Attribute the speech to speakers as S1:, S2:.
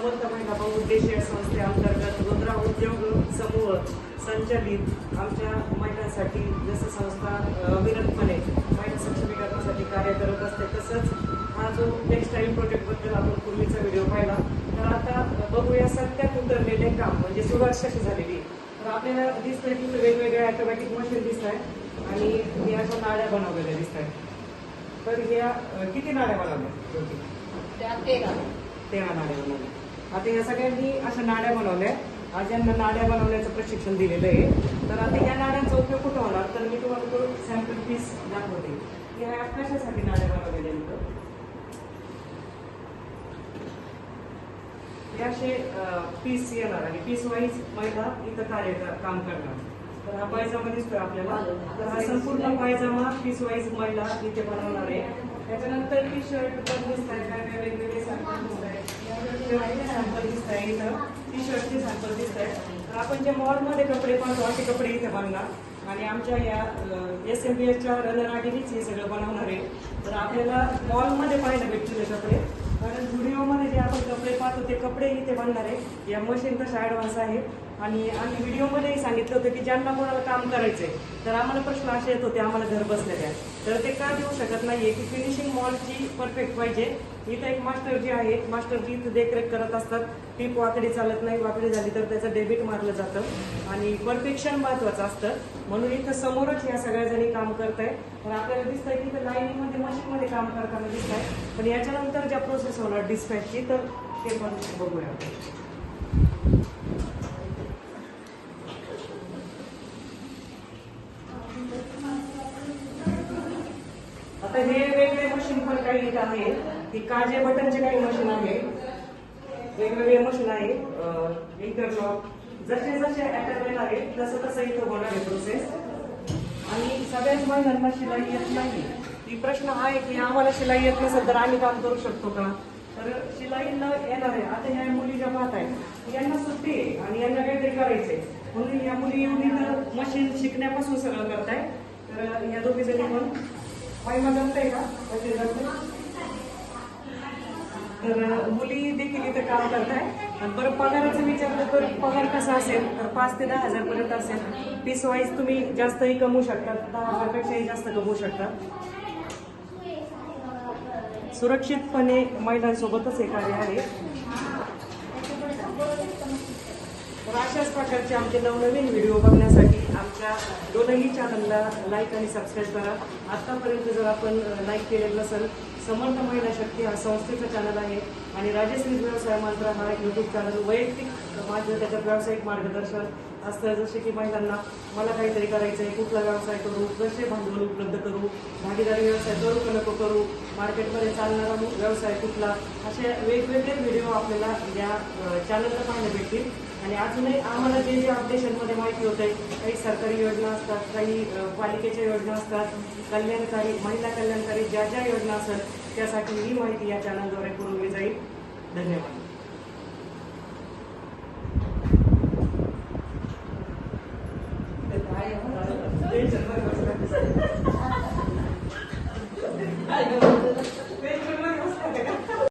S1: समर्थ महिला बहुउद्देशीय संस्थेअंतर्गत रुद्रा उद्योग समूह संचलित आमच्या महिलांसाठी जसं संस्था अविरतपणे महिला सक्षमीकरणासाठी कार्य करत असते तसंच हा जो टेक्स्टाईल प्रोजेक्टबद्दल आपण पूर्वीचा व्हिडिओ पाहिला तर आता बघूया सत्यात उतरलेले काम म्हणजे सुरुवात कशी झालेली. तर आपल्याला दिसतंय की वेगवेगळ्या ऑटोमॅटिक मशीन दिसत आहे आणि हे अशा नाड्या बनवलेल्या दिसत आहेत तर ह्या अ, किती नाड्या बनवल्या?
S2: तेरा
S1: नाड्या बनवल्या. आता या सगळ्यांनी अशा नाड्या बनवल्या. आज यांना नाड्या बनवण्याचं प्रशिक्षण दिलेलं आहे. तर आता या नाड्यांचा उपयोग कुठं होणार? तर मी तुम्हाला तो सॅम्पल पीस दाखवते. की ह्या कशासाठी नाड्या बनवलेल्या हे असे पीस येणार आणि पीस वाईज महिला इथं कार्य काम करणार. तर हा पायजामा दिसतोय आपल्याला. तर हा संपूर्ण पायजामा पीस वाईज महिला इथे बनवणार आहे. त्याच्यानंतर टी शर्ट पण दिसत आहे. काय काय वेगवेगळे सॅम्पल दिसत आहे सॅम्पल दिसत आहे इथं. टी शर्टचे सॅम्पल दिसत आहे. तर आपण जे मॉलमध्ये कपडे पाहतो असे कपडे इथे बनणार. आणि आमच्या या एस एम बी एसच्या रणरागिरीच हे सगळं बनवणार आहे. तर आपल्याला मॉलमध्ये पाहायला भेटतील हे कपडे. कारण व्हिडिओमध्ये जे आपण कपडे पाहतो ते कपडे इथे बनणार आहे. या मशीन तशा ॲडव्हान्स आहे आणि आम्ही व्हिडिओमध्येही सांगितलं होतं की ज्यांना कोणाला काम करायचंय तर आम्हाला प्रश्न असे येत होते आम्हाला घर बसल्या द्या तर ते का देऊ शकत नाहीये की फिनिशिंग मॉलची परफेक्ट पाहिजे. इथं एक मास्टर जी आहे मास्टर जी इथं देखरेख करत असतात. टीप वाकडी चालत नाही वाकडी झाली तर त्याचं डेबिट मारलं जातं. आणि परफेक्शन महत्वाचं असतं. म्हणून इथं समोरच या सगळ्या जणी काम करत आहे तर आपल्याला दिसतंय की इथं लाईनीमध्ये मशीनमध्ये काम करताना दिसत आहे पण याच्यानंतर ज्या प्रोसेस होणार डिस्पॅचची तर ते पण बघूया. तर हे वेगवेगळे मशीन पण काही इथं आहे. की काजे बटनचे काही मशीन आहे. वेगवेगळे मशीन आहे. इंटरलॉक जसे जसे अटॅचमेंट आहे तसं तसं इथं होणार आहे प्रोसेस आणि सगळ्याच महिलांना शिलाई येत नाही ती प्रश्न आहे की आम्हाला शिलाई येत नसेल तर आम्ही काम करू शकतो का? तर शिलाई न येणार आहे. आता ह्या मुली ज्या पाहत आहेत यांना सुट्टी आहे आणि यांना काहीतरी करायचंय. म्हणून या मुली येऊन इथं मशीन शिकण्यापासून सगळं करताय. तर या दोघी जणी पण महिमा जमताय का मशीन तर मुली देखील इथं काम करताय आहे बरं पगाराचं विचारलं तर पगार कसा असेल? तर पाच ते दहा हजार पर्यंत असेल. पीस वाईज तुम्ही जास्तही कमवू शकता दहा हजारपेक्षाही जास्त कमवू शकता. सुरक्षितपणे महिलांसोबतच हे कार्य आहे. तर अशाच प्रकारचे आमचे नवनवीन व्हिडिओ बघण्यासाठी आमच्या दोनही चॅनलला लाईक आणि सबस्क्राईब करा. आतापर्यंत जर आपण लाईक केलेलं नसेल समर्थ महिला शक्ती हा संस्थेचा चॅनल आहे आणि राजश्री व्यवसाय मंत्र हा यूट्यूब चॅनल वैयक्तिक माझं त्याच्यात व्यावसायिक मार्गदर्शन असतं जसे की महिलांना मला काहीतरी करायचं आहे कुठला व्यवसाय करू कसे भांडवल उपलब्ध करू भागीदारी व्यवसाय करू का नको करू मार्केटमध्ये चालणारा व्यवसाय कुठला असे वेगवेगळे व्हिडिओ आपल्याला या चॅनलला पाहायला भेटतील. आणि अजूनही आम्हाला जे जे अपडेशनमध्ये माहिती होते आहे काही सरकारी योजना असतात काही पालिकेच्या योजना असतात कल्याणकारी महिला कल्याणकारी ज्या ज्या योजना असतात त्यासाठी ही माहिती या चॅनलद्वारे पुरवली जाईल. धन्यवाद. すいません。